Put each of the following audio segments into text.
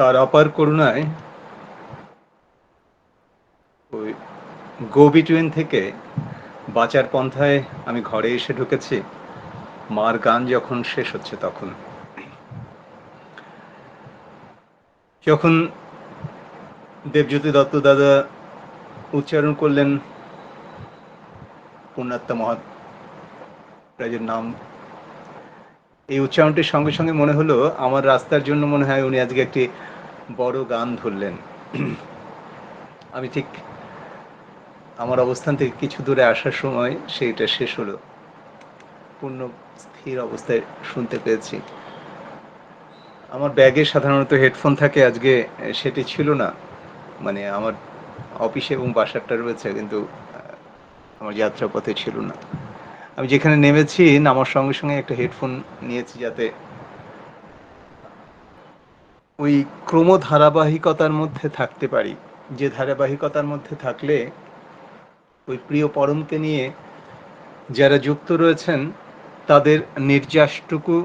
তার অপার করুণায় ওই গো বিটুইন থেকে বাঁচার পন্থায় আমি ঘরে এসে ঢুকেছি। মার গান যখন শেষ হচ্ছে তখন। যখন দেবজ্যোতি দত্ত দাদা উচ্চারণ করলেন, পূর্ণাত্মা মহারাজের নাম, এই উচ্চারণটির সঙ্গে সঙ্গে মনে হলো, আমার রাস্তার জন্য মনে হয় উনি আজকে একটি বড় গান ধরলেন। আমি ঠিক আমার অবস্থান থেকে কিছু দূরে আসার সময় সেইটা শেষ হলো। পূর্ণ স্থির অবস্থায় শুনতে পেয়েছি। আমার ব্যাগে সাধারণত হেডফোন থাকে, আজকে সেটি ছিল না। মানে আমার অফিসে এবং বাসারটা রয়েছে, কিন্তু আমার যাত্রাপথে ছিল না। আমি যেখানে নেমেছি, নামার সঙ্গে সঙ্গে একটা হেডফোন নিয়েছি যাতে ওই ক্রম ধারাবাহিকতার মধ্যে থাকতে পারি। যে ধারাবাহিকতার মধ্যে থাকলে ওই প্রিয় পরমকে নিয়ে যারা যুক্ত রয়েছেন, তাদের নির্যাসটুকু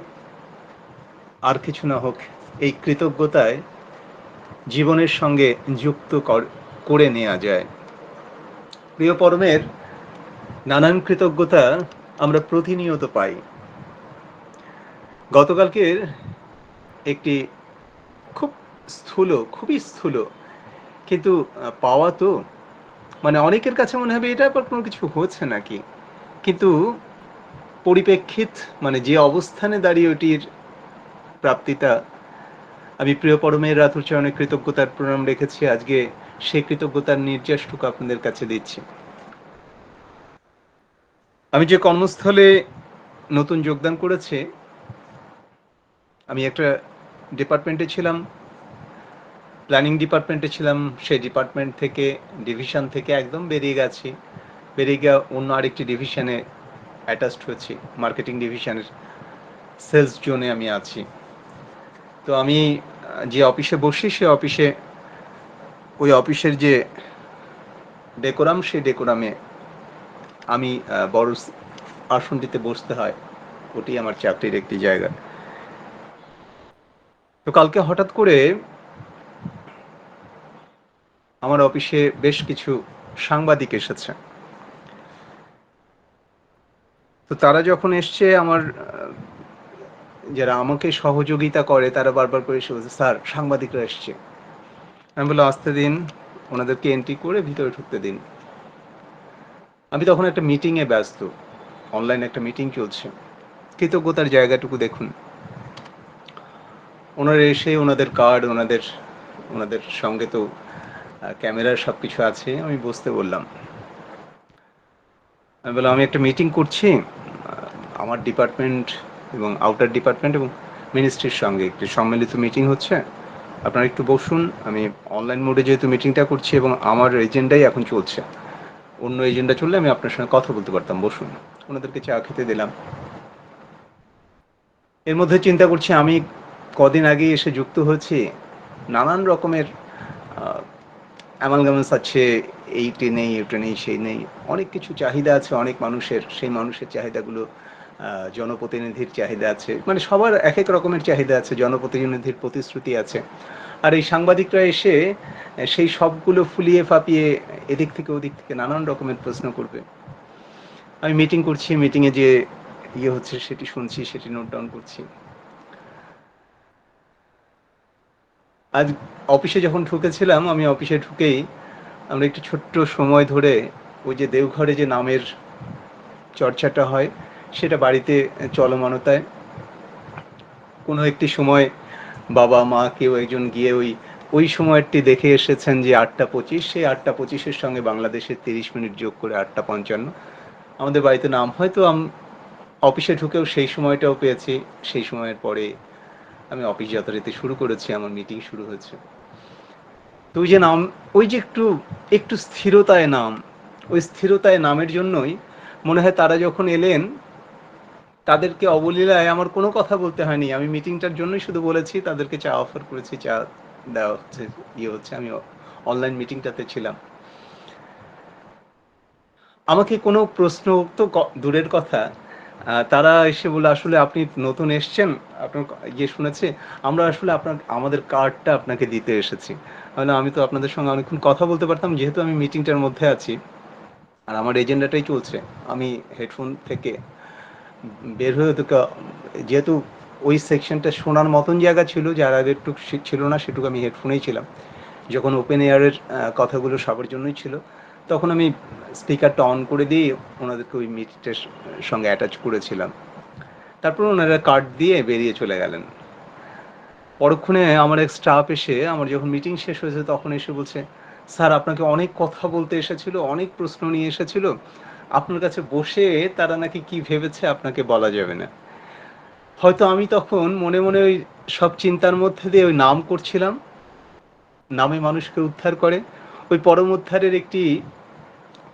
আর কিছু না হোক, এই কৃতজ্ঞতায় জীবনের সঙ্গে যুক্ত করে নেওয়া যায়। প্রিয় পরমের নানান কৃতজ্ঞতা আমরা প্রতিনিয়ত পাই। গতকালকের একটি স্থূল, খুবই স্থূল। কিন্তু পাওয়া তো মানে অনেকের কাছে মনে হবে এটা কোনো কিছু হচ্ছে নাকি? কিন্তু, পরিপ্রেক্ষিত মানে যে অবস্থানে দাঁড়িয়ে ওটির প্রাপ্তিতা আমি প্রিয় পরমের রাতুচরণে কৃতজ্ঞতার প্রণাম রেখেছি, আজকে সেই কৃতজ্ঞতার নির্যাসটুকু আপনাদের কাছে দিচ্ছি। আমি যে কর্মস্থলে নতুন যোগদান করেছে, আমি একটা ডিপার্টমেন্টে ছিলাম প্ল্যানিং ডিপার্টমেন্টে ছিলাম, সেই ডিপার্টমেন্ট থেকে ডিভিশন থেকে একদম বেরিয়ে গেছি। বেরিয়ে গিয়ে অন্য আরেকটি ডিভিশনে অ্যাটাচড হয়েছি মার্কেটিং ডিভিশনের সেলস জোনে আমি আছি। তো আমি যে অফিসে বসি, সে অফিসে ওই অফিসের যে ডেকোরাম সেই ডেকোরামে আমি বড় আসনটিতে বসতে হয়। ওটি আমার চাকরির একটি জায়গা। তো কালকে হঠাৎ করে আমার অফিসে বেশ কিছু সাংবাদিক এসেছে। তো তারা যখন এসছে, আমার যারা আমাকে সহযোগিতা করে, তারা বারবার করে এসে বলছে, স্যার, সাংবাদিকরা এসছে। আমি বললাম, আসতে দিন, ওনাদেরকে এন্ট্রি করে ভিতরে ঢুকতে দিন। আমি তখন একটা মিটিংয়ে ব্যস্ত। অনলাইন একটা মিটিং চলছে। কৃতজ্ঞতার জায়গাটুকু দেখুন। ওনারা এসে, ওনাদের কার্ড ওনাদের ওনাদের সঙ্গে তো ক্যামেরার সব কিছু আছে, আমি বসতে বললাম। আমি বললাম, আমি একটা মিটিং করছি আমার ডিপার্টমেন্ট এবং আউটার ডিপার্টমেন্ট এবং মিনিস্ট্রির সঙ্গে একটি সম্মিলিত মিটিং হচ্ছে। আপনারা একটু বসুন, আমি অনলাইন মোডে যেহেতু মিটিংটা করছি এবং আমার এজেন্ডাই এখন চলছে, অন্য এজেন্ডা চললে আমি আপনার সঙ্গে কথা বলতে পারতাম, বসুন। ওনাদেরকে চা খেতে দিলাম। এর মধ্যে চিন্তা করছি, আমি কদিন আগে এসে যুক্ত হয়েছি, নানান রকমের অ্যামালগামেন্স আছে এইটি নেই ওটা নেই সেই নেই। অনেক কিছু চাহিদা আছে, অনেক মানুষের, সেই মানুষের চাহিদাগুলো জনপ্রতিনিধির চাহিদা আছে। মানে সবার এক এক রকমের চাহিদা আছে, জনপ্রতিনিধির প্রতিশ্রুতি আছে। আর এই সাংবাদিকরা এসে সেই সবগুলো ফুলিয়ে ফাপিয়ে এদিক থেকে ওদিক থেকে নানান রকমের প্রশ্ন করবে। আমি মিটিং করছি মিটিংয়ে যে ইয়ে হচ্ছে, সেটি শুনছি, সেটি নোট ডাউন করছি। আজ অফিসে যখন ঢুকেছিলাম, আমি অফিসে ঢুকেই আমরা একটু ছোট্ট সময় ধরে ওই যে দেওঘরে যে নামের চর্চাটা হয়, সেটা বাড়িতে চলমানতায়। কোনো একটি সময় বাবা, মা কেউ একজন গিয়ে ওই ওই সময়টি দেখে এসেছেন যে আটটা পঁচিশ, সেই আটটা পঁচিশের সঙ্গে বাংলাদেশের তিরিশ মিনিট যোগ করে আটটা পঞ্চান্ন। আমাদের বাড়িতে নাম হয়তো অফিসে ঢুকেও সেই সময়টাও পেয়েছি, সেই সময়ের পরে আমি অফিস যথারীতি শুরু করেছি, আমার মিটিং শুরু হয়েছে। তো ওই যে নাম, ওই যে একটু একটু স্থিরতায় নাম, ওই স্থিরতায় নামের জন্যই মনে হয় তারা যখন এলেন, তাদেরকে অবলীলায় আমার কোনো কথা বলতে হয়নি। আমি মিটিংটার জন্যই শুধু বলেছি, তাদেরকে চা অফার করেছি, চা দেওয়া হচ্ছে ইয়ে হচ্ছে, আমি অনলাইন মিটিংটাতে ছিলাম। আমাকে কোনো প্রশ্ন, তো দূরের কথা তারা এসে বলে "আসলে আপনি নতুন এসছেন, আপনার ইয়ে শুনেছি। আমরা আসলে আপনার আমাদের কার্ডটা আপনাকে দিতে এসেছি।" বললাম, "আমি তো আপনাদের সঙ্গে অনেকক্ষণ কথা বলতে পারতাম। যেহেতু আমি মিটিংটার মধ্যে আছি, আর আমার এজেন্ডাটাই চলছে। আমি হেডফোন থেকে বের হয়ে তো যেহেতু ওই সেকশনটা শোনার মতন জায়গা ছিল, যার আগেরটুক সি ছিল না, সেটুকু আমি হেডফোনেই ছিলাম। যখন ওপেন এয়ারের কথাগুলো সবার জন্যই ছিল, তখন আমি স্পিকারটা অন করে দিয়ে ওনাদেরকে ওই মিটটার সঙ্গে অ্যাটাচ করেছিলাম। তারপর ওনারা কার্ড দিয়ে বেরিয়ে চলে গেলেন। পরক্ষণে আমার এক স্টাফ এসে আমার যখন মিটিং শেষ হয়েছে তখন এসে বলছে, "স্যার আপনাকে অনেক কথা বলতে এসেছিল, অনেক প্রশ্ন নিয়ে এসেছিল। আপনার কাছে বসে তারা নাকি কি ভেবেছে আপনাকে বলা যাবে না।" হয়তো আমি তখন মনে, মনে ওই সব চিন্তার মধ্যে দিয়ে ওই নাম করছিলাম। নামে মানুষকে উদ্ধার করে। ওই পরম উদ্ধারের একটি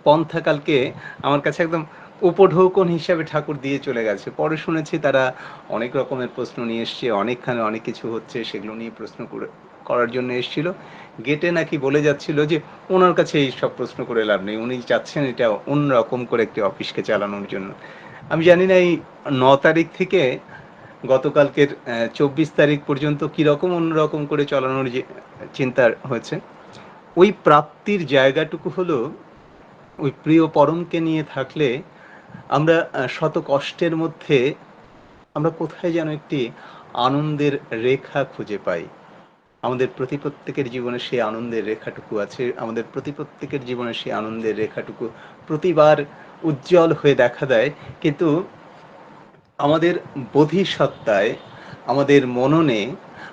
পন্থা কালকে আমার কাছে একদম উপঢৌকন হিসাবে ঠাকুর দিয়ে চলে গেছে। পরে শুনেছি তারা অনেক রকমের প্রশ্ন নিয়ে এসছে, অনেকখানে অনেক কিছু হচ্ছে সেগুলো নিয়ে প্রশ্ন করে করার জন্য এসছিল। গেটে নাকি বলে যাচ্ছিল যে, ওনার কাছে এই সব প্রশ্ন করে লাভ নেই। উনি চাচ্ছেন এটা অন্যরকম করে একটি অফিসকে চালানোর জন্য।" আমি জানি না এই ন তারিখ থেকে গতকালকের চব্বিশ তারিখ পর্যন্ত কীরকম অন্যরকম করে চালানোর যে চিন্তা হয়েছে। ওই প্রাপ্তির জায়গাটুকু হলো ওই প্রিয় পরমকে নিয়ে থাকলে আমরা শত কষ্টের মধ্যে আমরা কোথায় যেন একটি আনন্দের রেখা খুঁজে পাই। আমাদের প্রতি প্রত্যেকের জীবনে সেই আনন্দের রেখাটুকু আছে। আমাদের প্রতি প্রত্যেকের জীবনে সেই আনন্দের রেখাটুকু প্রতিবার উজ্জ্বল হয়ে দেখা দেয়। কিন্তু আমাদের বোধিসত্তায়, আমাদের মননে,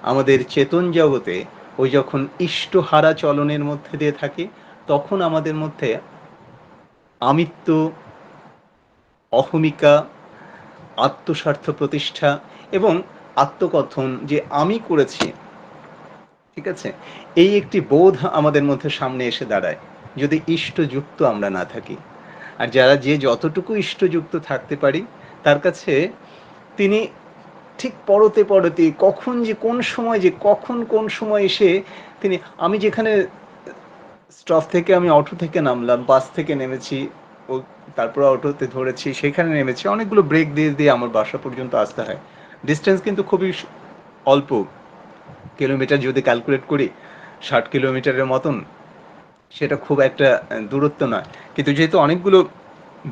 আমাদের চেতন জগতে ওই যখন ইষ্টহারা চলনের মধ্যে দিয়ে থাকি, তখন আমাদের মধ্যে আমিত্ব, অহমিকা, আত্মস্বার্থ প্রতিষ্ঠা এবং আত্মকথন যে আমি করেছি ঠিক আছে? এই একটি বোধ আমাদের মধ্যে সামনে এসে দাঁড়ায়। যদি ইষ্টযুক্ত আমরা না থাকি। আর যারা যে যতটুকু ইষ্টযুক্ত থাকতে পারি, তার কাছে তিনি ঠিক পরতে, পরতে কখন যে কোন সময় যে কখন কোন সময় এসে তিনি আমি যেখানে স্টপ থেকে আমি অটো থেকে নামলাম, বাস থেকে নেমেছি, ও তারপরে অটোতে ধরেছি, সেখানে নেমেছি। অনেকগুলো ব্রেক দিয়ে, দিয়ে আমার বাসা পর্যন্ত আসতে হয়। ডিসট্যান্স কিন্তু খুবই অল্প। কিলোমিটার যদি ক্যালকুলেট করি ৬০ কিলোমিটারের মতন, সেটা খুব একটা দূরত্ব নয়। কিন্তু যেহেতু অনেকগুলো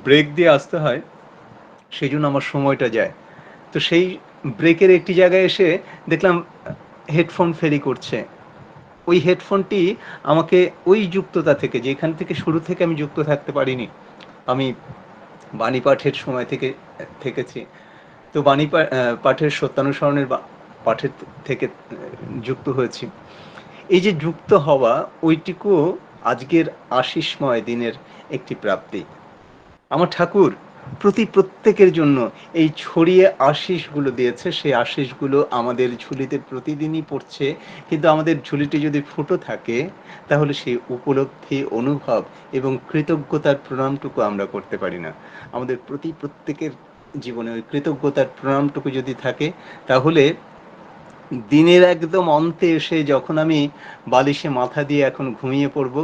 ব্রেক দিয়ে আসতে হয়, সেই জন্য আমার সময়টা যায়। তো সেই ব্রেকের একটি জায়গায় এসে দেখলাম হেডফোন ফেরি করছে। ওই হেডফোনটি আমাকে ওই যুক্ততা থেকে, যেখান থেকে শুরু থেকে আমি যুক্ত থাকতে পারিনি। আমি বাণী পাঠের সময় থেকে, থেকেছি। তো বাণী পাঠের সত্যানুসরণের পাঠের থেকে যুক্ত হয়েছি। এই যে যুক্ত হওয়া, ওইটুকুও আজকের আশিসময় দিনের একটি প্রাপ্তি। আমার ঠাকুর প্রতি প্রত্যেকের জন্য এই ছড়িয়ে আশিসগুলো দিয়েছে, সেই আশিসগুলো আমাদের ঝুলিতে প্রতিদিনই পড়ছে। কিন্তু আমাদের ঝুলিটি যদি ফুটো থাকে, তাহলে সেই উপলব্ধি, অনুভব এবং কৃতজ্ঞতার প্রণামটুকু আমরা করতে পারি না। আমাদের প্রতি প্রত্যেকের জীবনে ওই কৃতজ্ঞতার প্রণামটুকু যদি থাকে, তাহলে দিনের একদম অন্তে এসে যখন আমি বালিশে মাথা দিয়ে এখন ঘুমিয়ে পড়ব,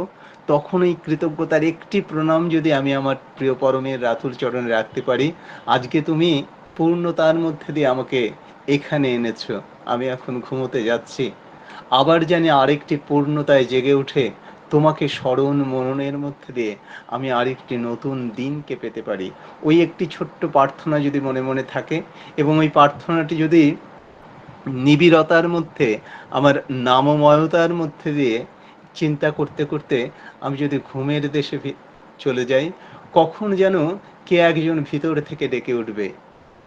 তখন এই কৃতজ্ঞতার একটি প্রণাম যদি আমি আমার প্রিয় পরমের রাতুল চরণে রাখতে পারি, আজকে তুমি পূর্ণতার মধ্যে দিয়ে আমাকে এখানে এনেছ আমি এখন ঘুমোতে যাচ্ছি। আবার জানি আরেকটি পূর্ণতায় জেগে উঠে তোমাকে স্মরণ মননের মধ্যে দিয়ে আমি আরেকটি নতুন দিনকে পেতে পারি। ওই একটি ছোট্ট প্রার্থনা যদি মনে, মনে থাকে এবং ওই প্রার্থনাটি যদি নিবিড়তার মধ্যে আমার নামময়তার মধ্যে দিয়ে চিন্তা করতে, করতে আমি যদি ঘুমের দেশে চলে যাই, কখন যেন কে একজন ভিতর থেকে ডেকে উঠবে,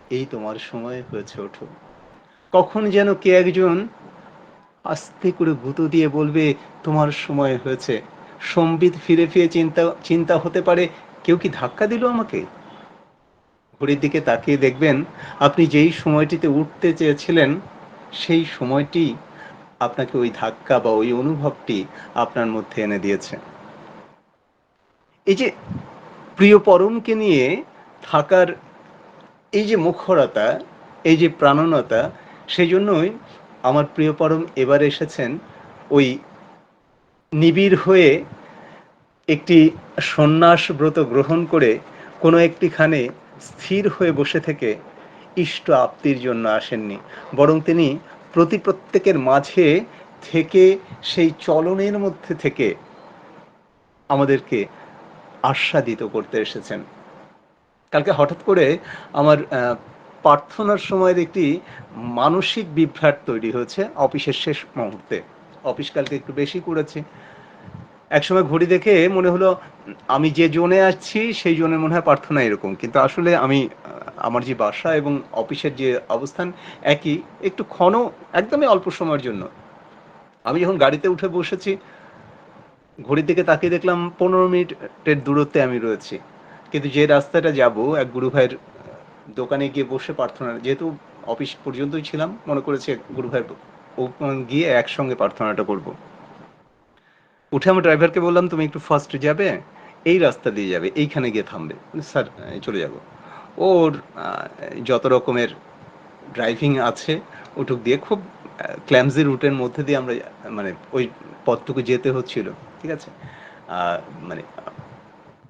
"এই তোমার সময় হয়েছে ওঠো।" কখন যেন কে একজন আস্তে করে গুঁতো দিয়ে বলবে, "তোমার সময় হয়েছে।" সম্বিত ফিরে, ফিরে চিন্তা চিন্তা হতে পারে, "কেউ কি ধাক্কা দিল আমাকে?" ঘড়ির দিকে তাকিয়ে দেখবেন, আপনি যেই সময়টিতে উঠতে চেয়েছিলেন, সেই সময়টি আপনাকে ওই ধাক্কা বা ওই অনুভবটি আপনার মধ্যে এনে দিয়েছে। এই যে প্রিয় পরমকে নিয়ে থাকার এই যে মুখরতা, এই যে প্রাণনতা, সেই জন্যই আমার প্রিয় পরম এবার এসেছেন ওই নিবিড় হয়ে একটি সন্ন্যাস ব্রত গ্রহণ করে কোনো একটিখানে স্থির হয়ে বসে থেকে ইষ্ট আপ্তির জন্য আসেননি, বরং তিনি প্রতি প্রত্যেকের মাঝে থেকে সেই চলনের মধ্যে থেকে আমাদেরকে আস্বাদিত করতে এসেছেন। কালকে হঠাৎ করে আমার প্রার্থনার সময়ের একটি মানসিক বিভ্রাট তৈরি হয়েছে অফিসের শেষ মুহূর্তে। অফিস কালকে একটু বেশি করেছি একসময় ঘড়ি দেখে মনে হলো, আমি যে জোনে আসছি সেই জোনে মনে হয় প্রার্থনা এরকম। কিন্তু আসলে আমি, আমার যে বাসা এবং অফিসের যে অবস্থান একই, একটু ক্ষণ একদমই অল্প সময়ের জন্য। আমি যখন গাড়িতে উঠে বসেছি, ঘড়ির দিকে তাকিয়ে দেখলাম পনেরো মিনিটের দূরত্বে আমি রয়েছি। কিন্তু যে রাস্তাটা যাব, এক গুরু ভাইয়ের দোকানে গিয়ে বসে প্রার্থনা, যেহেতু অফিস পর্যন্তই ছিলাম, মনে করেছে গুরু ভাইয়ের গিয়ে একসঙ্গে প্রার্থনাটা করব। উঠে আমার ড্রাইভারকে বললাম, তুমি একটু ফার্স্ট যাবে, এই রাস্তা দিয়ে যাবে, এইখানে গিয়ে থামবে। স্যার চলে যাব। ওর যত রকমের ড্রাইভিং আছে, ওটুক দিয়ে খুব ক্ল্যামজি রুটের মধ্যে দিয়ে আমরা মানে ওই পথটুকু যেতে হচ্ছিল, ঠিক আছে? মানে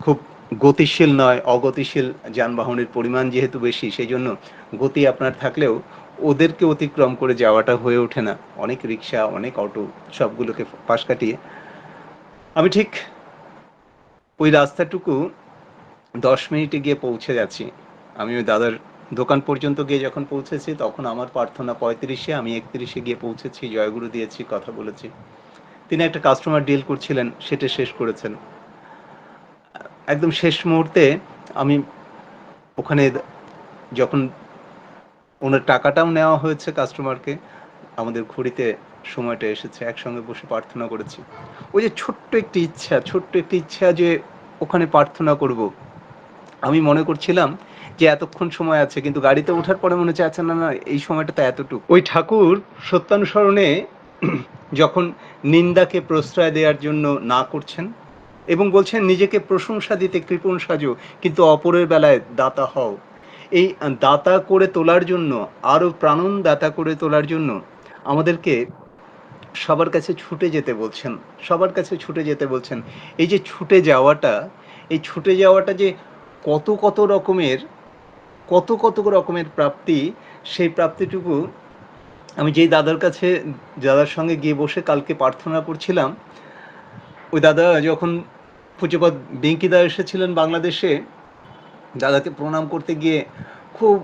খুব গতিশীল নয়, অগতিশীল যানবাহনের পরিমাণ যেহেতু বেশি, সেই জন্য গতি আপনার থাকলেও ওদেরকে অতিক্রম করে যাওয়াটা হয়ে ওঠে না। অনেক রিক্সা, অনেক অটো সবগুলোকে পাশ কাটিয়ে আমি ঠিক ওই রাস্তাটুকু দশ মিনিটে গিয়ে পৌঁছে যাচ্ছি আমি ওই দাদার দোকান পর্যন্ত গিয়ে যখন পৌঁছেছি, তখন আমার প্রার্থনা পঁয়ত্রিশে, আমি একত্রিশে গিয়ে পৌঁছেছি, জয়গুরু দিয়েছি, কথা বলেছি। তিনি একটা কাস্টমার ডিল করছিলেন, সেটা শেষ করেছেন। একদম শেষ মুহূর্তে আমি ওখানে যখন ওনার টাকাটাও নেওয়া হয়েছে কাস্টমারকে আমাদের ঘড়িতে সময়টা এসেছে, একসঙ্গে বসে প্রার্থনা করেছি। ওই যে ছোট্ট একটি ইচ্ছা, ছোট্ট একটি ইচ্ছা যে ওখানে প্রার্থনা করব। আমি মনে করছিলাম যে এতক্ষণ সময় আছে, কিন্তু গাড়িতে ওঠার পরে মনে হচ্ছে আচ্ছা না না, এই সময়টা তো এতটুকু। ওই ঠাকুর সত্যানুসরণে যখন নিন্দাকে প্রশ্রয় দেওয়ার জন্য না করছেন এবং বলছেন, নিজেকে প্রশংসা দিতে কৃপণ সাজো, কিন্তু অপরের বেলায় দাতা হও। এই দাতা করে তোলার জন্য, আরও প্রাণন দাতা করে তোলার জন্য আমাদেরকে সবার কাছে ছুটে যেতে বলছেন, সবার কাছে ছুটে যেতে বলছেন। এই যে ছুটে যাওয়াটা, এই ছুটে যাওয়াটা যে কত কত রকমের, কত কত রকমের প্রাপ্তি, সেই প্রাপ্তিটুকু আমি যেই দাদার কাছে, দাদার সঙ্গে গিয়ে বসে কালকে প্রার্থনা করছিলাম, ওই দাদা যখন পুজোপদ বেঙ্কিদা এসেছিলেন বাংলাদেশে, দাদাকে প্রণাম করতে গিয়ে খুব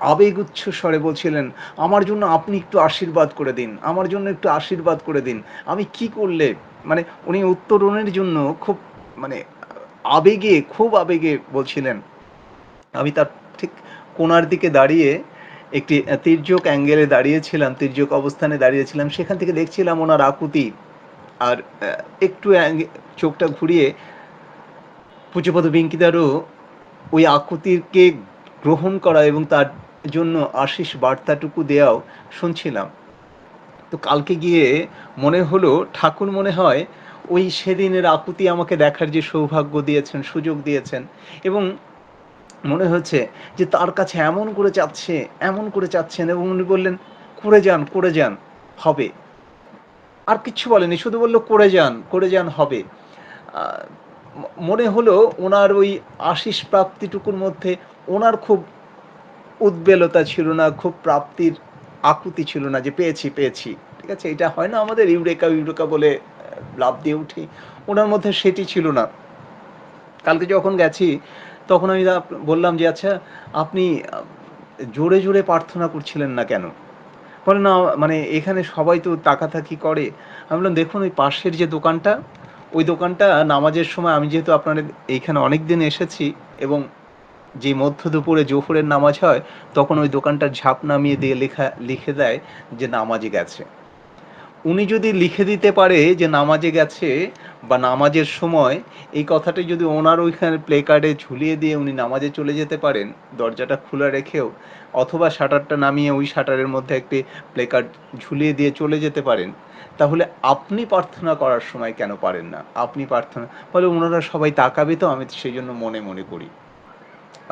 আবেগুচ্ছ স্বরে বলছিলেন, আমার জন্য আপনি একটু আশীর্বাদ করে দিন, আমার জন্য একটু আশীর্বাদ করে দিন। আমি কি করলে? মানে উনি উত্তরণের জন্য খুব মানে আবেগে, খুব আবেগে বলছিলেন। আমি তার ঠিক কোনার দিকে দাঁড়িয়ে একটি তির্যক অ্যাঙ্গেলে দাঁড়িয়েছিলাম, তির্যক অবস্থানে দাঁড়িয়েছিলাম, সেখান থেকে দেখছিলাম ওনার আকুতি। আর একটু চোখটা ঘুরিয়ে পুজোপদ বিঙ্কিদারও ওই আকুতিকে গ্রহণ করা এবং তার জন্য আশিস বার্তাটুকু দেওয়াও শুনছিলাম। তো কালকে গিয়ে মনে হলো, ঠাকুর মনে হয় ওই সেদিনের আকুতি আমাকে দেখার যে সৌভাগ্য দিয়েছেন, সুযোগ দিয়েছেন এবং মনে হচ্ছে যে তার কাছে এমন করে চাচ্ছে, এমন করে চাচ্ছেন এবং উনি বললেন, করে যান করে যান, হবে। আর কিচ্ছু বলেনি শুধু বলল, করে যান করে যান, হবে। মনে হলো ওনার ওই আশিস প্রাপ্তিটুকুর মধ্যে ওনার খুব উদ্বেলতা ছিল না, খুব প্রাপ্তির আকুতি ছিল না যে পেয়েছি পেয়েছি। ঠিক আছে, এটা হয় না আমাদের ইউরেকা ইউরেকা বলে লাভ দিয়ে উঠি। ওনার মধ্যে সেটি ছিল না। কালকে যখন গেছি, তখন আমি বললাম যে আচ্ছা আপনি জোরে জোরে প্রার্থনা করছিলেন না কেন? বলে, না মানে এখানে সবাই তো তাকাতাকি করে। আমি বললাম, দেখুন, ওই পাশের যে দোকানটা, ওই দোকানটা নামাজের সময় আমি যেহেতু আপনাদের, এইখানে অনেক দিন এসেছি এবং যে মধ্য দুপুরে জোহরের নামাজ হয়, তখন ওই দোকানটার ঝাঁপ নামিয়ে দিয়ে লেখা, লিখে দেয় যে নামাজে গেছে। উনি যদি লিখে দিতে পারে যে নামাজে গেছে বা নামাজের সময়, এই কথাটা যদি ওনার ওইখানে প্লে কার্ডে ঝুলিয়ে দিয়ে উনি নামাজে চলে যেতে পারেন, দরজাটা খোলা রেখেও, অথবা শাটারটা নামিয়ে ওই শাটারের মধ্যে একটি প্লে কার্ড ঝুলিয়ে দিয়ে চলে যেতে পারেন, তাহলে আপনি প্রার্থনা করার সময় কেন পারেন না? আপনি প্রার্থনা, বলে ওনারা সবাই তাকাবে তো, আমি সেই জন্য মনে মনে করি।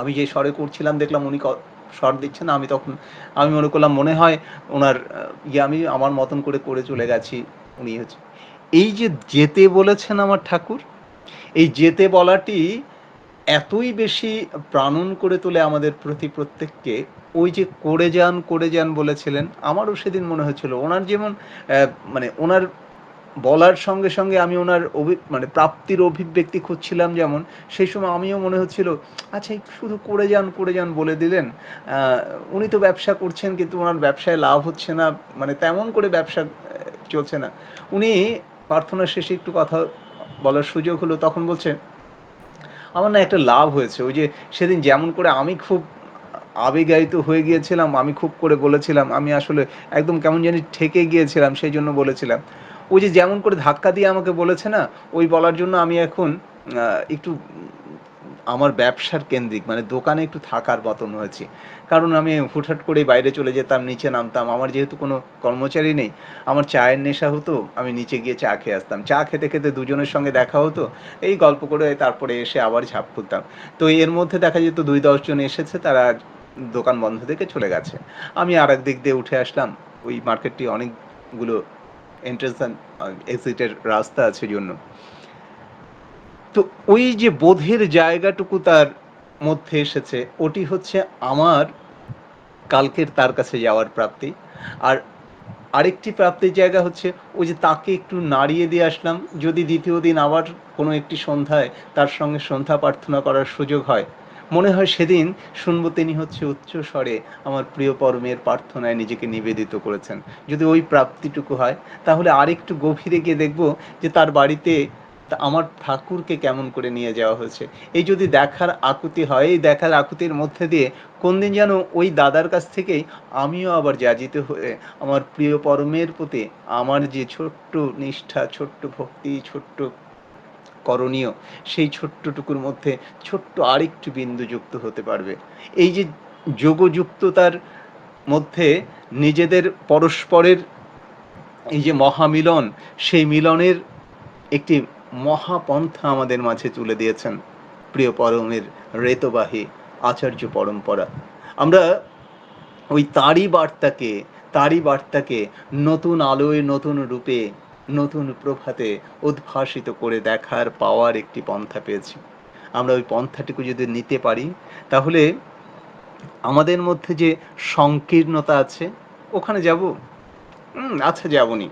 আমি যে স্বরে করছিলাম, দেখলাম উনি স্বর দিচ্ছেন, আমি তখন, আমি মনে করলাম মনে হয় ওনার ইয়ে আমি আমার মতন করে করে চলে গেছি। উনি হচ্ছে, এই যে যেতে বলেছেন আমার ঠাকুর, এই যেতে বলাটি এতই বেশি প্রাণন করে তোলে আমাদের প্রতি প্রত্যেককে, ওই যে করে যান করে যান বলেছিলেন, আমারও সেদিন মনে হয়েছিল ওনার যেমন মানে ওনার বলার সঙ্গে সঙ্গে আমি ওনার অভি মানে প্রাপ্তির অভিব্যক্তি খুঁজছিলাম যেমন, সেই সময় আমিও মনে হচ্ছিল আচ্ছা শুধু করে যান করে যান বলে দিলেন উনি তো ব্যবসা করছেন কিন্তু ওনার ব্যবসায় লাভ হচ্ছে না মানে তেমন করে ব্যবসা চলছে না। উনি প্রার্থনার শেষে একটু কথা বলার সুযোগ হলো, তখন বলছে, আমার না একটা লাভ হয়েছে, ওই যে সেদিন যেমন করে আমি খুব আবেগায়িত হয়ে গিয়েছিলাম, আমি খুব করে বলেছিলাম, আমি আসলে একদম কেমন জানি ঠেকে গিয়েছিলাম, সেই জন্য বলেছিলাম। ওই যে যেমন করে ধাক্কা দিয়ে আমাকে বলেছে না, ওই বলার জন্য আমি এখন একটু আমার ব্যবসার কেন্দ্রিক মানে দোকানে একটু থাকার মতন হয়েছি। কারণ আমি হুটহাট করে বাইরে চলে যেতাম, নিচে নামতাম। আমার যেহেতু কোনো কর্মচারী নেই, আমার চায়ের নেশা হতো, আমি নিচে গিয়ে চা খেয়ে আসতাম। চা খেতে খেতে দুজনের সঙ্গে দেখা হতো, এই গল্প করে তারপরে এসে আবার ঝাঁপ খুলতাম। তো এর মধ্যে দেখা যেত দুই দশজন এসেছে, তারা দোকান বন্ধ থেকে চলে গেছে। আমি আর এক দিক দিয়ে উঠে আসলাম, ওই মার্কেটটি অনেকগুলো এন্ট্রেন্স এক্সিটের রাস্তা আছে জন্য। তো ওই যে বোধের জায়গাটুকু তার মধ্যে এসেছে, ওটি হচ্ছে আমার কালকের তার কাছে যাওয়ার প্রাপ্তি। আর আরেকটি প্রাপ্তির জায়গা হচ্ছে, ওই যে তাকে একটু নাড়িয়ে দিয়ে আসলাম, যদি দ্বিতীয় দিন আবার কোনো একটি সন্ধ্যায় তার সঙ্গে সন্ধ্যা প্রার্থনা করার সুযোগ হয় মনে হয় সেদিন শুনব তিনি হচ্ছে উচ্চ স্বরে আমার প্রিয় পরমের প্রার্থনায় নিজেকে নিবেদিত করেছেন। যদি ওই প্রাপ্তিটুকু হয়, তাহলে আরেকটু গভীরে গিয়ে দেখব যে তার বাড়িতে তা আমার ঠাকুরকে কেমন করে নিয়ে যাওয়া হয়েছে। এই যদি দেখার আকুতি হয়, এই দেখার আকুতির মধ্যে দিয়ে কোন দিন যেন ওই দাদার কাছ থেকেই আমিও আবার যাজিত হয়ে আমার প্রিয় পরমের প্রতি আমার যে ছোট্ট নিষ্ঠা, ছোট্ট ভক্তি, ছোট্ট করণীয়, সেই ছোট্টটুকুর মধ্যে ছোট্ট আরেকটু বিন্দু যুক্ত হতে পারবে। এই যে যোগযুক্ততার মধ্যে নিজেদের পরস্পরের এই যে মহামিলন, সেই মিলনের একটি মহাপন্থা আমাদের মাঝে তুলে দিয়েছেন প্রিয় পরমের রেতবাহী আচার্য পরম্পরা। আমরা ওই তারই বার্তাকে তারই বার্তাকে নতুন আলোয়, নতুন রূপে নতুন প্রভাতে উদ্ভাসিত করে দেখার পাওয়ার একটি পন্থা পেয়েছি। আমরা ওই পন্থাটিকে যদি নিতে পারি, তাহলে আমাদের মধ্যে যে সংকীর্ণতা আছে, ওখানে যাব? আচ্ছা যাবনি।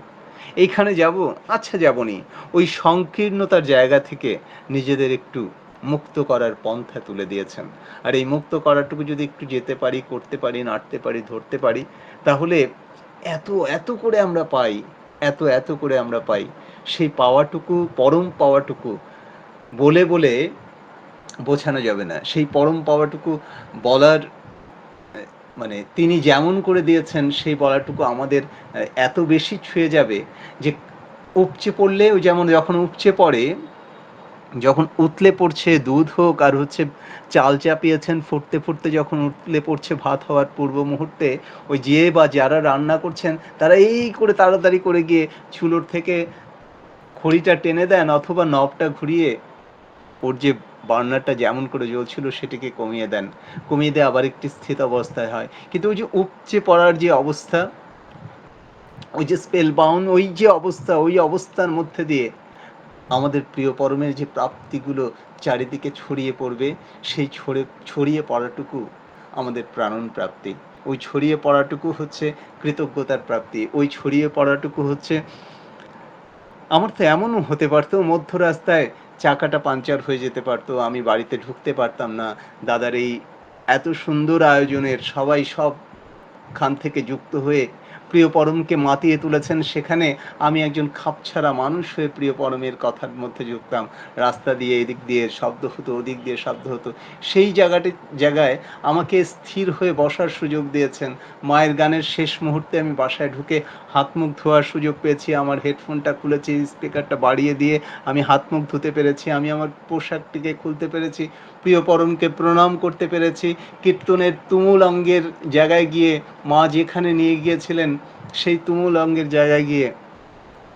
এইখানে যাব? আচ্ছা যাবনি। ওই সংকীর্ণতার জায়গা থেকে নিজেদের একটু মুক্ত করার পন্থা তুলে দিয়েছেন। আর এই মুক্ত করাটুকু যদি একটু যেতে পারি, করতে পারি, নাড়তে পারি, ধরতে পারি, তাহলে এত এত করে আমরা পাই এত এত করে আমরা পাই। সেই পাওয়াটুকু, পরম পাওয়াটুকু বলে বলে বোঝানো যাবে না। সেই পরম পাওয়াটুকু বলার মানে তিনি যেমন করে দিয়েছেন, সেই বলাটুকু আমাদের, এত বেশি ছুঁয়ে যাবে যে উপচে পড়লে ওই যেমন যখন উপচে পড়ে যখন উতলে পড়ছে দুধ হোক আর হচ্ছে চাল চাপিয়েছেন, ফুটতে ফুটতে যখন উতলে পড়ছে ভাত হওয়ার পূর্ব মুহূর্তে, ওই যে বা যারা রান্না করছেন, তারা এই করে তাড়াতাড়ি করে গিয়ে চুলোর থেকে খড়িটা টেনে দেন অথবা নবটা ঘুরিয়ে ওর যে বার্নারটা যেমন করে জ্বলছিল সেটিকে কমিয়ে দেন। কমিয়ে দিয়ে আবার একটি স্থিত অবস্থায় হয়। কিন্তু ওই যে উপচে পড়ার যে অবস্থা, ওই যে স্পেল বাউন ওই যে অবস্থা, ওই অবস্থার মধ্যে দিয়ে আমাদের প্রিয় পরমের যে প্রাপ্তিগুলো চারিদিকে ছড়িয়ে পড়বে, সেই ছড়ে, ছড়িয়ে পড়াটুকু আমাদের প্রাণন প্রাপ্তি। ওই ছড়িয়ে পড়াটুকু হচ্ছে কৃতজ্ঞতার প্রাপ্তি। ওই ছড়িয়ে পড়াটুকু হচ্ছে, আমার তো এমনও হতে পারতো মধ্য রাস্তায় চাকাটা পাঞ্চার হয়ে যেতে পারতো, আমি বাড়িতে ঢুকতে পারতাম না। দাদার এই এত সুন্দর আয়োজনের সবাই সব খান থেকে যুক্ত হয়ে প্রিয় পরমকে মাতিয়ে তুলেছেন, সেখানে আমি একজন খাপছাড়া মানুষ হয়ে প্রিয় পরমের কথার মধ্যে যুক্তাম রাস্তা দিয়ে এদিক দিয়ে শব্দ হতো, ওদিক দিয়ে শব্দ হতো। সেই জায়গাটি, জায়গায় আমাকে স্থির হয়ে বসার সুযোগ দিয়েছেন। মায়ের গানের শেষ মুহূর্তে আমি বাসায় ঢুকে হাত মুখ ধোয়ার সুযোগ পেয়েছি, আমার হেডফোনটা খুলেছি, স্পিকারটা বাড়িয়ে দিয়ে আমি হাত মুখ ধুতে পেরেছি, আমি আমার পোশাকটিকে খুলতে পেরেছি, প্রিয় পরমকে প্রণাম করতে পেরেছি। কীর্তনের তুমুল অঙ্গের জায়গায় গিয়ে মা যেখানে নিয়ে গিয়েছিলেন সেই তুমুল অঙ্গের জায়গায় গিয়ে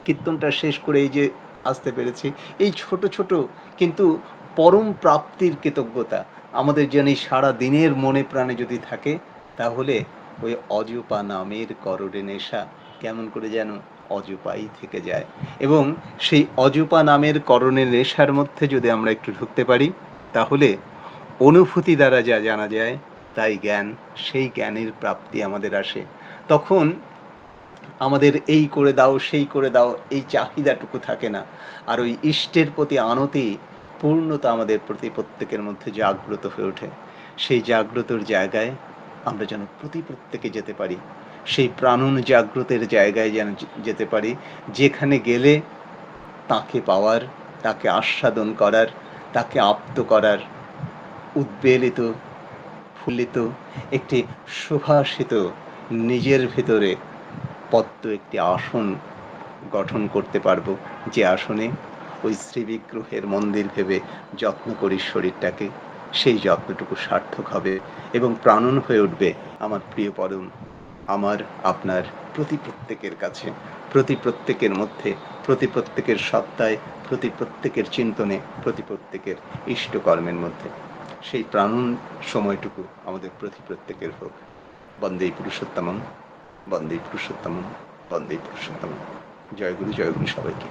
কীর্তনটা শেষ করে এই যে আসতে পেরেছি। এই ছোট ছোট কিন্তু পরম প্রাপ্তির কৃতজ্ঞতা আমাদের যেন এই সারা দিনের মনে প্রাণে যদি থাকে, তাহলে ওই অজপা নামের করড়ে নেশা কেমন করে যেন অজপাই থেকে যায়। এবং সেই অজপা নামের করণের নেশার মধ্যে যদি আমরা একটু ঢুকতে পারি, তাহলে অনুভূতি দ্বারা যা জানা যায়, তাই জ্ঞান, সেই জ্ঞানের প্রাপ্তি আমাদের আসে। তখন আমাদের এই করে দাও, সেই করে দাও, এই চাহিদাটুকু থাকে না। আর ওই ইষ্টের প্রতি আনতি, পূর্ণতা আমাদের প্রতি প্রত্যেকের মধ্যে জাগ্রত হয়ে ওঠে। সেই জাগ্রতর জায়গায় আমরা যেন প্রতি প্রত্যেকে যেতে পারি। সেই প্রাণন জাগ্রতের জায়গায় যেন যেতে পারি। যেখানে গেলে তাকে পাওয়ার, তাকে আস্বাদন করার, তাকে আপ্ত করার, উদ্বেলিত, ফুলিত, একটি সুভাষিত নিজের ভেতরে পদ্ম একটি আসন গঠন করতে পারব। যে আসনে ওই শ্রীবিগ্রহের মন্দির ভেবে যত্ন করি শরীরটাকে, সেই যত্নটুকু সার্থক হবে এবং প্রাণন হয়ে উঠবে আমার প্রিয় পরম, আমার, আপনার, প্রতি প্রত্যেকের কাছে, প্রতি প্রত্যেকের মধ্যে, প্রতি প্রত্যেকের সত্তায়, প্রতি প্রত্যেকের চিন্তনে, প্রতি প্রত্যেকের ইষ্টকর্মের মধ্যে। সেই প্রাণন সময়টুকু আমাদের প্রতি প্রত্যেকের হোক। বন্দে পুরুষোত্তমম। বন্দে পুরুষোত্তম বন্দে পুরুষোত্তম। জয় গুরু জয় গুরু সবাইকে।